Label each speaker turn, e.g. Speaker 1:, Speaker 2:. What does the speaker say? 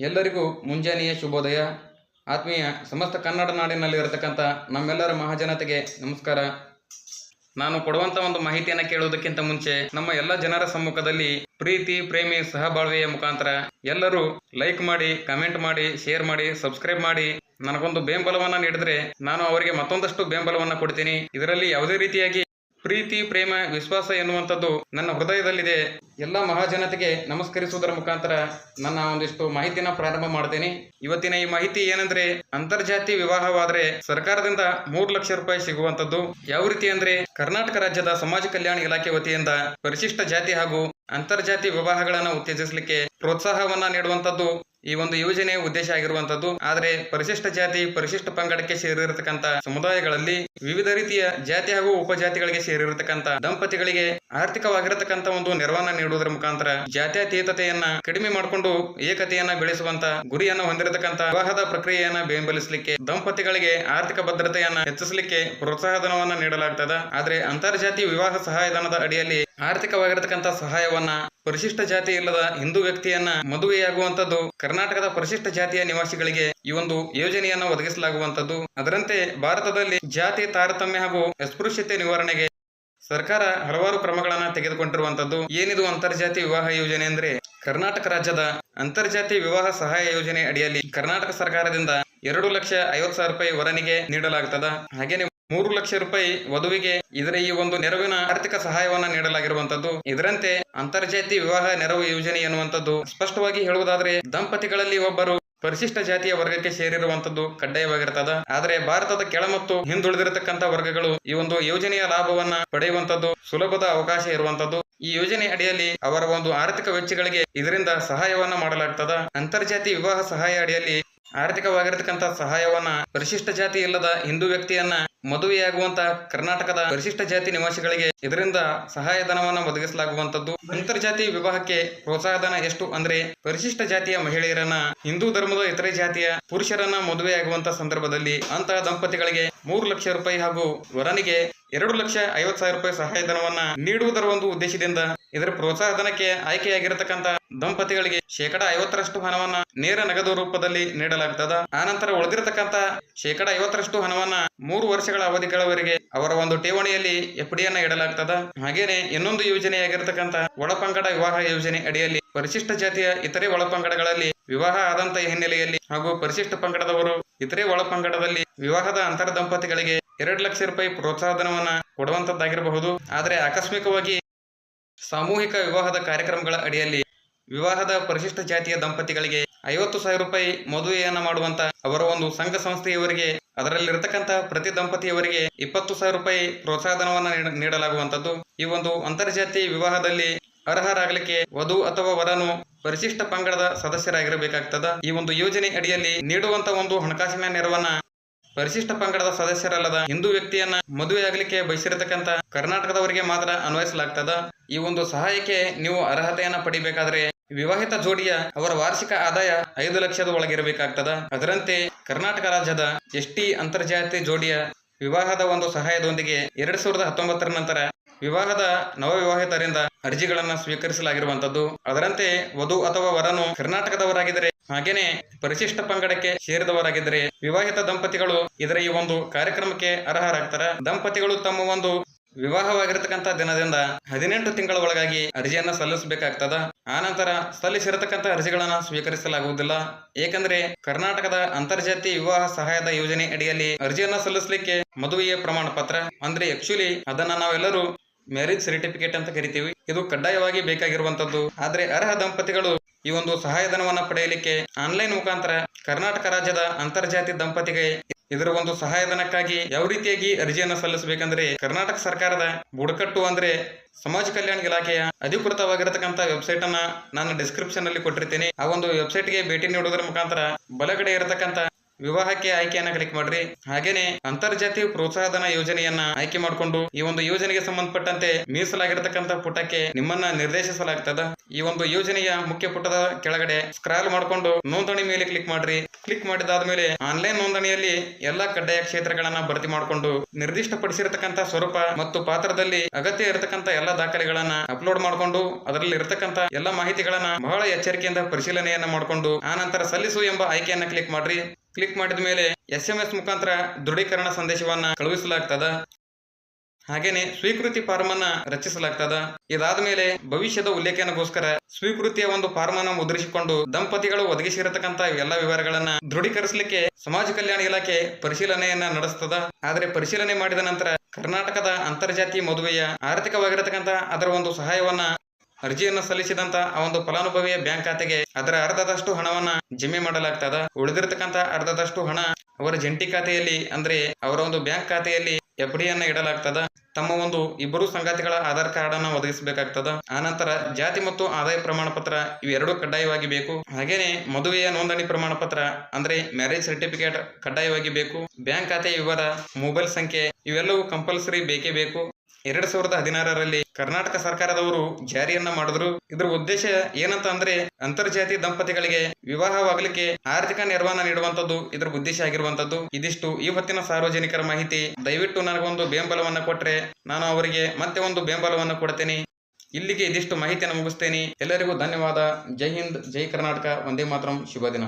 Speaker 1: ಎಲ್ಲರಿಗೂ ಮುಂಜಾನೆಯ ಶುಭೋದಯ. ಆತ್ಮೀಯ ಸಮಸ್ತ ಕನ್ನಡ ನಾಡಿನಲ್ಲಿ ಇರತಕ್ಕಂಥ ನಮ್ಮೆಲ್ಲರ ಮಹಾಜನತೆಗೆ ನಮಸ್ಕಾರ. ನಾನು ಕೊಡುವಂತ ಒಂದು ಮಾಹಿತಿಯನ್ನು ಕೇಳುವುದಕ್ಕಿಂತ ಮುಂಚೆ ನಮ್ಮ ಎಲ್ಲ ಜನರ ಸಮ್ಮುಖದಲ್ಲಿ ಪ್ರೀತಿ, ಪ್ರೇಮಿ ಸಹಬಾಳ್ವೆಯ ಮುಖಾಂತರ ಎಲ್ಲರೂ ಲೈಕ್ ಮಾಡಿ ಕಮೆಂಟ್ ಮಾಡಿ ಶೇರ್ ಮಾಡಿ ಸಬ್ಸ್ಕ್ರೈಬ್ ಮಾಡಿ. ನನಗೊಂದು ಬೆಂಬಲವನ್ನ ನೀಡಿದ್ರೆ ನಾನು ಅವರಿಗೆ ಮತ್ತೊಂದಷ್ಟು ಬೆಂಬಲವನ್ನ ಕೊಡ್ತೀನಿ. ಇದರಲ್ಲಿ ಯಾವುದೇ ರೀತಿಯಾಗಿ ಪ್ರೀತಿ, ಪ್ರೇಮ, ವಿಶ್ವಾಸ ಎನ್ನುವಂಥದ್ದು ನನ್ನ ಹೃದಯದಲ್ಲಿದೆ. ಎಲ್ಲ ಮಹಾಜನತೆಗೆ ನಮಸ್ಕರಿಸುವುದರ ಮುಖಾಂತರ ನನ್ನ ಒಂದಿಷ್ಟು ಮಾಹಿತಿನ ಪ್ರಾರಂಭ ಮಾಡ್ತೇನೆ. ಇವತ್ತಿನ ಈ ಮಾಹಿತಿ ಏನಂದ್ರೆ ಅಂತರ್ಜಾತಿ ವಿವಾಹವಾದ್ರೆ ಸರ್ಕಾರದಿಂದ ಮೂರು ಲಕ್ಷ ರೂಪಾಯಿ ಸಿಗುವಂತದ್ದು ಯಾವ ರೀತಿ ಅಂದ್ರೆ, ಕರ್ನಾಟಕ ರಾಜ್ಯದ ಸಮಾಜ ಕಲ್ಯಾಣ ಇಲಾಖೆ ವತಿಯಿಂದ ಪರಿಶಿಷ್ಟ ಜಾತಿ ಹಾಗೂ ಅಂತರ್ಜಾತಿ ವಿವಾಹಗಳನ್ನು ಉತ್ತೇಜಿಸಲಿಕ್ಕೆ ಪ್ರೋತ್ಸಾಹವನ್ನ ನೀಡುವಂತದ್ದು ಈ ಒಂದು ಯೋಜನೆಯ ಉದ್ದೇಶ ಆಗಿರುವಂತದ್ದು ಆದ್ರೆ, ಪರಿಶಿಷ್ಟ ಜಾತಿ, ಪರಿಶಿಷ್ಟ ಪಂಗಡಕ್ಕೆ ಸೇರಿರತಕ್ಕಂತ ಸಮುದಾಯಗಳಲ್ಲಿ ವಿವಿಧ ರೀತಿಯ ಜಾತಿ ಹಾಗೂ ಉಪಜಾತಿಗಳಿಗೆ ಸೇರಿರತಕ್ಕಂತ ದಂಪತಿಗಳಿಗೆ ಆರ್ಥಿಕವಾಗಿರತಕ್ಕಂತ ಒಂದು ನೆರವನ್ನ ನೀಡುವುದರ ಮುಖಾಂತರ ಜಾತ್ಯತೀತತೆಯನ್ನ ಕಡಿಮೆ ಮಾಡಿಕೊಂಡು ಏಕತೆಯನ್ನ ಬೆಳೆಸುವಂತ ಗುರಿಯನ್ನ ಹೊಂದಿರತಕ್ಕಂತ ವಿವಾಹದ ಪ್ರಕ್ರಿಯೆಯನ್ನ ಬೆಂಬಲಿಸಲಿಕ್ಕೆ ದಂಪತಿಗಳಿಗೆ ಆರ್ಥಿಕ ಭದ್ರತೆಯನ್ನ ಹೆಚ್ಚಿಸಲಿಕ್ಕೆ ಪ್ರೋತ್ಸಾಹಧನವನ್ನ ನೀಡಲಾಗ್ತದ. ಆದ್ರೆ ಅಂತರ್ಜಾತಿ ವಿವಾಹ ಸಹಾಯಧನದ ಅಡಿಯಲ್ಲಿ ಆರ್ಥಿಕವಾಗಿರತಕ್ಕಂತ ಸಹಾಯವನ್ನ ಪರಿಶಿಷ್ಟ ಜಾತಿ ಇಲ್ಲದ ಹಿಂದೂ ವ್ಯಕ್ತಿಯನ್ನ ಮದುವೆಯಾಗುವಂತದ್ದು ಕರ್ನಾಟಕದ ಪರಿಶಿಷ್ಟ ಜಾತಿಯ ನಿವಾಸಿಗಳಿಗೆ ಈ ಒಂದು ಯೋಜನೆಯನ್ನ ಒದಗಿಸಲಾಗುವಂತದ್ದು ಅದರಂತೆ ಭಾರತದಲ್ಲಿ ಜಾತಿ ತಾರತಮ್ಯ ಹಾಗೂ ಅಸ್ಪೃಶ್ಯತೆ ನಿವಾರಣೆಗೆ ಸರ್ಕಾರ ಹಲವಾರು ಕ್ರಮಗಳನ್ನ ತೆಗೆದುಕೊಂಡಿರುವಂತದ್ದು ಏನಿದು ಅಂತರ್ಜಾತಿ ವಿವಾಹ ಯೋಜನೆ ಅಂದ್ರೆ ಕರ್ನಾಟಕ ರಾಜ್ಯದ ಅಂತರ್ಜಾತಿ ವಿವಾಹ ಸಹಾಯ ಯೋಜನೆ ಅಡಿಯಲ್ಲಿ ಕರ್ನಾಟಕ ಸರ್ಕಾರದಿಂದ ಎರಡು ಲಕ್ಷ ಐವತ್ತು ಸಾವಿರ ರೂಪಾಯಿ ವರನಿಗೆ ನೀಡಲಾಗುತ್ತದೆ ಹಾಗೇನೆ ಮೂರು ಲಕ್ಷ ರೂಪಾಯಿ ವಧುವಿಗೆ ಇದರ ಈ ಒಂದು ನೆರವಿನ ಆರ್ಥಿಕ ಸಹಾಯವನ್ನ ನೀಡಲಾಗಿರುವಂತದ್ದು. ಇದರಂತೆ ಅಂತರ್ಜಾತಿ ವಿವಾಹ ನೆರವು ಯೋಜನೆ ಎನ್ನುವಂಥದ್ದು ಸ್ಪಷ್ಟವಾಗಿ ಹೇಳುವುದಾದ್ರೆ ದಂಪತಿಗಳಲ್ಲಿ ಒಬ್ಬರು ಪರಿಶಿಷ್ಟ ಜಾತಿಯ ವರ್ಗಕ್ಕೆ ಸೇರಿರುವಂತದ್ದು ಕಡ್ಡಾಯವಾಗಿರ್ತದ. ಆದರೆ ಭಾರತದ ಕೆಳ ಮತ್ತು ಹಿಂದುಳಿದಿರತಕ್ಕಂತ ವರ್ಗಗಳು ಈ ಒಂದು ಯೋಜನೆಯ ಲಾಭವನ್ನ ಪಡೆಯುವಂತದ್ದು ಸುಲಭದ ಅವಕಾಶ ಇರುವಂತದ್ದು ಈ ಯೋಜನೆ ಅಡಿಯಲ್ಲಿ ಅವರ ಒಂದು ಆರ್ಥಿಕ ವೆಚ್ಚಗಳಿಗೆ ಇದರಿಂದ ಸಹಾಯವನ್ನ ಮಾಡಲಾಗ್ತದ. ಅಂತರ್ಜಾತಿ ವಿವಾಹ ಸಹಾಯ ಅಡಿಯಲ್ಲಿ ಆರ್ಥಿಕವಾಗಿರತಕ್ಕಂತ ಸಹಾಯವನ್ನ ಪರಿಶಿಷ್ಟ ಜಾತಿ ಇಲ್ಲದ ಹಿಂದೂ ವ್ಯಕ್ತಿಯನ್ನ ಮದುವೆಯಾಗುವಂತ ಕರ್ನಾಟಕದ ಪರಿಶಿಷ್ಟ ಜಾತಿ ನಿವಾಸಿಗಳಿಗೆ ಇದರಿಂದ ಸಹಾಯಧನವನ್ನು ಒದಗಿಸಲಾಗುವಂತದ್ದು ಅಂತರ್ಜಾತಿ ವಿವಾಹಕ್ಕೆ ಪ್ರೋತ್ಸಾಹಧನ ಎಷ್ಟು ಅಂದ್ರೆ ಪರಿಶಿಷ್ಟ ಜಾತಿಯ ಮಹಿಳೆಯರನ್ನ, ಹಿಂದೂ ಧರ್ಮದ ಇತರೆ ಜಾತಿಯ ಪುರುಷರನ್ನ ಮದುವೆಯಾಗುವಂತ ಸಂದರ್ಭದಲ್ಲಿ ಅಂತಹ ದಂಪತಿಗಳಿಗೆ ಮೂರು ಲಕ್ಷ ರೂಪಾಯಿ ಹಾಗೂ ವರನಿಗೆ ಎರಡು ಲಕ್ಷ ಐವತ್ತು ಸಾವಿರ ರೂಪಾಯಿ ಸಹಾಯಧನವನ್ನ ನೀಡುವುದರ ಒಂದು ಉದ್ದೇಶದಿಂದ ಇದರ ಪ್ರೋತ್ಸಾಹಧನಕ್ಕೆ ಆಯ್ಕೆಯಾಗಿರತಕ್ಕಂತ ದಂಪತಿಗಳಿಗೆ ಶೇಕಡ ಐವತ್ತರಷ್ಟು ಹಣವನ್ನ ನೇರ ನಗದು ರೂಪದಲ್ಲಿ ನೀಡಲಾಗ್ತದ. ಆನಂತರ ಉಳಿದಿರತಕ್ಕಂತ ಶೇಕಡ ಐವತ್ತರಷ್ಟು ಹಣವನ್ನ ಮೂರು ವರ್ಷಗಳ ಅವಧಿಗಳವರೆಗೆ ಅವರ ಒಂದು ಠೇವಣಿಯಲ್ಲಿ ಎಫ್ಡಿಯನ್ನ ಇಡಲಾಗ್ತದ. ಹಾಗೇನೆ ಇನ್ನೊಂದು ಯೋಜನೆಯಾಗಿರತಕ್ಕಂತ ಒಳಪಂಗಡ ವಿವಾಹ ಯೋಜನೆ ಅಡಿಯಲ್ಲಿ ಪರಿಶಿಷ್ಟ ಜಾತಿಯ ಇತರೆ ಒಳಪಂಗಡಗಳಲ್ಲಿ ವಿವಾಹ ಆದಂತ ಹಿನ್ನೆಲೆಯಲ್ಲಿ ಹಾಗೂ ಪರಿಶಿಷ್ಟ ಪಂಗಡದವರು ಇತರೆ ಒಳಪಂಗಡದಲ್ಲಿ ವಿವಾಹದ ಅಂತರ ದಂಪತಿಗಳಿಗೆ ಎರಡು ಲಕ್ಷ ರೂಪಾಯಿ ಪ್ರೋತ್ಸಾಹಧನವನ್ನ ಕೊಡುವಂತದ್ದಾಗಿರಬಹುದು. ಆದರೆ ಆಕಸ್ಮಿಕವಾಗಿ ಸಾಮೂಹಿಕ ವಿವಾಹದ ಕಾರ್ಯಕ್ರಮಗಳ ಅಡಿಯಲ್ಲಿ ವಿವಾಹದ ಪರಿಶಿಷ್ಟ ಜಾತಿಯ ದಂಪತಿಗಳಿಗೆ ಐವತ್ತು ಸಾವಿರ ರೂಪಾಯಿ ಮದುವೆಯನ್ನ ಮಾಡುವಂತ ಅವರ ಒಂದು ಸಂಘ ಸಂಸ್ಥೆಯವರಿಗೆ, ಅದರಲ್ಲಿರತಕ್ಕಂತಹ ಪ್ರತಿ ದಂಪತಿಯವರಿಗೆ ಇಪ್ಪತ್ತು ಸಾವಿರ ರೂಪಾಯಿ ಪ್ರೋತ್ಸಾಹನವನ್ನು ನೀಡ- ನೀಡಲಾಗುವಂತದ್ದು ಈ ಒಂದು ಅಂತರ್ಜಾತಿ ವಿವಾಹದಲ್ಲಿ ಅರ್ಹರಾಗಲಿಕ್ಕೆ ವಧು ಅಥವಾ ವರನು ಪರಿಶಿಷ್ಟ ಪಂಗಡದ ಸದಸ್ಯರಾಗಿರಬೇಕಾಗ್ತದ. ಈ ಒಂದು ಯೋಜನೆ ಅಡಿಯಲ್ಲಿ ನೀಡುವಂತ ಒಂದು ಹಣಕಾಸಿನ ನೆರವನ್ನ ಪರಿಶಿಷ್ಟ ಪಂಗಡದ ಸದಸ್ಯರಲ್ಲದ ಹಿಂದೂ ವ್ಯಕ್ತಿಯನ್ನ ಮದುವೆಯಾಗಲಿಕ್ಕೆ ಬಯಸಿರತಕ್ಕಂತ ಕರ್ನಾಟಕದವರಿಗೆ ಮಾತ್ರ ಅನ್ವಯಿಸಲಾಗ್ತದ. ಈ ಒಂದು ಸಹಾಯಕ್ಕೆ ನೀವು ಅರ್ಹತೆಯನ್ನ ಪಡಿಬೇಕಾದ್ರೆ ವಿವಾಹಿತ ಜೋಡಿಯ ಅವರ ವಾರ್ಷಿಕ ಆದಾಯ ಐದು ಲಕ್ಷದ ಒಳಗಿರಬೇಕಾಗ್ತದ. ಅದರಂತೆ ಕರ್ನಾಟಕ ರಾಜ್ಯದ ಎಸ್ಟಿ ಅಂತರ್ಜಾತಿ ಜೋಡಿಯ ವಿವಾಹದ ಒಂದು ಸಹಾಯದೊಂದಿಗೆ ಎರಡ್ ಸಾವಿರದ ಹತ್ತೊಂಬತ್ತರ ನಂತರ ವಿವಾಹದ ನವವಿವಾಹಿತರಿಂದ ಅರ್ಜಿಗಳನ್ನ ಸ್ವೀಕರಿಸಲಾಗಿರುವಂತದ್ದು. ಅದರಂತೆ ವಧು ಅಥವಾ ವರನು ಕರ್ನಾಟಕದವರಾಗಿದ್ದರೆ ಹಾಗೇನೆ ಪರಿಶಿಷ್ಟ ಪಂಗಡಕ್ಕೆ ಸೇರಿದವರಾಗಿದ್ದರೆ ವಿವಾಹಿತ ದಂಪತಿಗಳು ಇದರ ಈ ಒಂದು ಕಾರ್ಯಕ್ರಮಕ್ಕೆ ಅರ್ಹರಾಗ್ತಾರೆ. ದಂಪತಿಗಳು ತಮ್ಮ ಒಂದು ವಿವಾಹವಾಗಿರತಕ್ಕಂತ ದಿನದಿಂದ ಹದಿನೆಂಟು ತಿಂಗಳ ಒಳಗಾಗಿ ಅರ್ಜಿಯನ್ನ ಸಲ್ಲಿಸಬೇಕಾಗ್ತದ. ಆನಂತರ ಸಲ್ಲಿಸಿರತಕ್ಕಂತ ಅರ್ಜಿಗಳನ್ನ ಸ್ವೀಕರಿಸಲಾಗುವುದಿಲ್ಲ. ಏಕೆಂದ್ರೆ ಕರ್ನಾಟಕದ ಅಂತರ್ಜಾತಿ ವಿವಾಹ ಸಹಾಯದ ಯೋಜನೆ ಅಡಿಯಲ್ಲಿ ಅರ್ಜಿಯನ್ನ ಸಲ್ಲಿಸಲಿಕ್ಕೆ ಮದುವೆಯ ಪ್ರಮಾಣ ಪತ್ರ ಅಂದ್ರೆ ಆಕ್ಚುಲಿ ಅದನ್ನ ನಾವೆಲ್ಲರೂ ಮ್ಯಾರೇಜ್ ಸರ್ಟಿಫಿಕೇಟ್ ಅಂತ ಕರಿತೀವಿ. ಇದು ಕಡ್ಡಾಯವಾಗಿ ಬೇಕಾಗಿರುವಂತದ್ದು ಆದ್ರೆ ಅರ್ಹ ದಂಪತಿಗಳು ಈ ಒಂದು ಸಹಾಯಧನವನ್ನ ಪಡೆಯಲಿಕ್ಕೆ ಆನ್ಲೈನ್ ಮುಖಾಂತರ ಕರ್ನಾಟಕ ರಾಜ್ಯದ ಅಂತರ್ಜಾತಿ ದಂಪತಿಗೆ ಇದರ ಒಂದು ಸಹಾಯಧನಕ್ಕಾಗಿ ಯಾವ ರೀತಿಯಾಗಿ ಅರ್ಜಿಯನ್ನು ಸಲ್ಲಿಸಬೇಕಂದ್ರೆ ಕರ್ನಾಟಕ ಸರ್ಕಾರದ ಬುಡಕಟ್ಟು ಅಂದ್ರೆ ಸಮಾಜ ಕಲ್ಯಾಣ ಇಲಾಖೆಯ ಅಧಿಕೃತವಾಗಿರತಕ್ಕಂತ ವೆಬ್ಸೈಟ್ ಅನ್ನ ನಾನು ಡಿಸ್ಕ್ರಿಪ್ಷನ್ ಅಲ್ಲಿ ಕೊಟ್ಟಿರ್ತೀನಿ. ಆ ಒಂದು ವೆಬ್ಸೈಟ್ಗೆ ಭೇಟಿ ನೀಡುವುದರ ಮುಖಾಂತರ ಬಲಗಡೆ ಇರತಕ್ಕಂತ ವಿವಾಹಕ್ಕೆ ಆಯ್ಕೆಯನ್ನ ಕ್ಲಿಕ್ ಮಾಡ್ರಿ. ಹಾಗೇನೆ ಅಂತರ್ಜಾತಿ ಪ್ರೋತ್ಸಾಹಧನ ಯೋಜನೆಯನ್ನ ಆಯ್ಕೆ ಮಾಡಿಕೊಂಡು ಈ ಒಂದು ಯೋಜನೆಗೆ ಸಂಬಂಧಪಟ್ಟಂತೆ ಮೀಸಲಾಗಿರತಕ್ಕಂತ ಪುಟಕ್ಕೆ ನಿಮ್ಮನ್ನ ನಿರ್ದೇಶಿಸಲಾಗ್ತದ. ಈ ಒಂದು ಯೋಜನೆಯ ಮುಖ್ಯ ಪುಟದ ಕೆಳಗಡೆ ಸ್ಕ್ರಾಲ್ ಮಾಡಿಕೊಂಡು ನೋಂದಣಿ ಮೇಲೆ ಕ್ಲಿಕ್ ಮಾಡ್ರಿ. ಕ್ಲಿಕ್ ಮಾಡಿದಾದ್ಮೇಲೆ ಆನ್ಲೈನ್ ನೋಂದಣಿಯಲ್ಲಿ ಎಲ್ಲಾ ಕಡ್ಡಾಯ ಕ್ಷೇತ್ರಗಳನ್ನ ಭರ್ತಿ ಮಾಡಿಕೊಂಡು ನಿರ್ದಿಷ್ಟಪಡಿಸಿರತಕ್ಕಂತ ಸ್ವರೂಪ ಮತ್ತು ಪಾತ್ರದಲ್ಲಿ ಅಗತ್ಯ ಇರತಕ್ಕಂತ ಎಲ್ಲಾ ದಾಖಲೆಗಳನ್ನ ಅಪ್ಲೋಡ್ ಮಾಡಿಕೊಂಡು ಅದರಲ್ಲಿ ಇರತಕ್ಕಂತ ಎಲ್ಲಾ ಮಾಹಿತಿಗಳನ್ನ ಬಹಳ ಎಚ್ಚರಿಕೆಯಿಂದ ಪರಿಶೀಲನೆಯನ್ನ ಮಾಡಿಕೊಂಡು ಆ ನಂತರ ಸಲ್ಲಿಸು ಎಂಬ ಆಯ್ಕೆಯನ್ನ ಕ್ಲಿಕ್ ಮಾಡ್ರಿ. ಕ್ಲಿಕ್ ಮಾಡಿದ ಮೇಲೆ ಎಸ್ ಎಂ ಎಸ್ ಮುಖಾಂತರ ದೃಢೀಕರಣ ಸಂದೇಶವನ್ನ ಕಳುಹಿಸಲಾಗ್ತದ? ಹಾಗೇನೆ ಸ್ವೀಕೃತಿ ಫಾರ್ಮ್ ಅನ್ನ ರಚಿಸಲಾಗ್ತದ? ಇದಾದ ಮೇಲೆ ಭವಿಷ್ಯದ ಉಲ್ಲೇಖನಗೋಸ್ಕರ ಸ್ವೀಕೃತಿಯ ಒಂದು ಫಾರ್ಮ್ ಅನ್ನ ಮುದ್ರಿಸಿಕೊಂಡು ದಂಪತಿಗಳು ಒದಗಿಸಿರತಕ್ಕಂತ ಎಲ್ಲ ವಿವರಗಳನ್ನ ದೃಢೀಕರಿಸಲಿಕ್ಕೆ ಸಮಾಜ ಕಲ್ಯಾಣ ಇಲಾಖೆ ಪರಿಶೀಲನೆಯನ್ನ ನಡೆಸ್ತದ. ಆದರೆ ಪರಿಶೀಲನೆ ಮಾಡಿದ ನಂತರ ಕರ್ನಾಟಕದ ಅಂತರ್ಜಾತಿ ಮದುವೆಯ ಆರ್ಥಿಕವಾಗಿರತಕ್ಕಂತ ಅದರ ಒಂದು ಸಹಾಯವನ್ನ ಅರ್ಜಿಯನ್ನು ಸಲ್ಲಿಸಿದಂತ ಆ ಒಂದು ಫಲಾನುಭವಿಯ ಬ್ಯಾಂಕ್ ಖಾತೆಗೆ ಅದರ ಅರ್ಧದಷ್ಟು ಹಣವನ್ನ ಜಮೆ ಮಾಡಲಾಗ್ತದ. ಉಳಿದಿರತಕ್ಕಂತ ಅರ್ಧದಷ್ಟು ಹಣ ಅವರ ಜಂಟಿ ಖಾತೆಯಲ್ಲಿ, ಅಂದ್ರೆ ಅವರ ಒಂದು ಬ್ಯಾಂಕ್ ಖಾತೆಯಲ್ಲಿ ಎಫ್ ಡಿಯನ್ನ ಇಡಲಾಗ್ತದ. ತಮ್ಮ ಒಂದು ಇಬ್ಬರು ಸಂಗಾತಿಗಳ ಆಧಾರ್ ಕಾರ್ಡ್ ಅನ್ನ ಒದಗಿಸಬೇಕಾಗ್ತದ ಆನಂತರ ಜಾತಿ ಮತ್ತು ಆದಾಯ ಪ್ರಮಾಣ ಪತ್ರ ಇವೆರಡು ಕಡ್ಡಾಯವಾಗಿ ಬೇಕು. ಹಾಗೇನೆ ಮದುವೆಯ ನೋಂದಣಿ ಪ್ರಮಾಣ ಪತ್ರ ಅಂದ್ರೆ ಮ್ಯಾರೇಜ್ ಸರ್ಟಿಫಿಕೇಟ್ ಕಡ್ಡಾಯವಾಗಿ ಬೇಕು. ಬ್ಯಾಂಕ್ ಖಾತೆ ವಿವರ ಮೊಬೈಲ್ ಸಂಖ್ಯೆ ಇವೆಲ್ಲವೂ ಕಂಪಲ್ಸರಿ ಬೇಕೇ ಬೇಕು. ಎರಡ್ ಸಾವಿರದ ಹದಿನಾರರಲ್ಲಿ ಕರ್ನಾಟಕ ಸರ್ಕಾರದವರು ಜಾರಿಯನ್ನ ಮಾಡಿದ್ರು. ಇದ್ರ ಉದ್ದೇಶ ಏನಂತ ಅಂದ್ರೆ ಅಂತರ್ಜಾತಿ ದಂಪತಿಗಳಿಗೆ ವಿವಾಹವಾಗಲಿಕ್ಕೆ ಆರ್ಥಿಕ ನೆರವನ್ನ ನೀಡುವಂತದ್ದು ಇದ್ರ ಉದ್ದೇಶ ಆಗಿರುವಂತದ್ದು ಇದಿಷ್ಟು ಈ ಹೊತ್ತಿನ ಸಾರ್ವಜನಿಕರ ಮಾಹಿತಿ. ದಯವಿಟ್ಟು ನನಗೊಂದು ಬೆಂಬಲವನ್ನ ಕೊಟ್ರೆ ನಾನು ಅವರಿಗೆ ಮತ್ತೆ ಒಂದು ಬೆಂಬಲವನ್ನು ಕೊಡ್ತೇನೆ. ಇಲ್ಲಿಗೆ ಇದಿಷ್ಟು ಮಾಹಿತಿಯನ್ನು ಮುಗಿಸ್ತೇನೆ. ಎಲ್ಲರಿಗೂ ಧನ್ಯವಾದ. ಜೈ ಹಿಂದ್, ಜೈ ಕರ್ನಾಟಕ. ಒಂದೇ ಮಾತರಂ. ಶುಭ ದಿನ.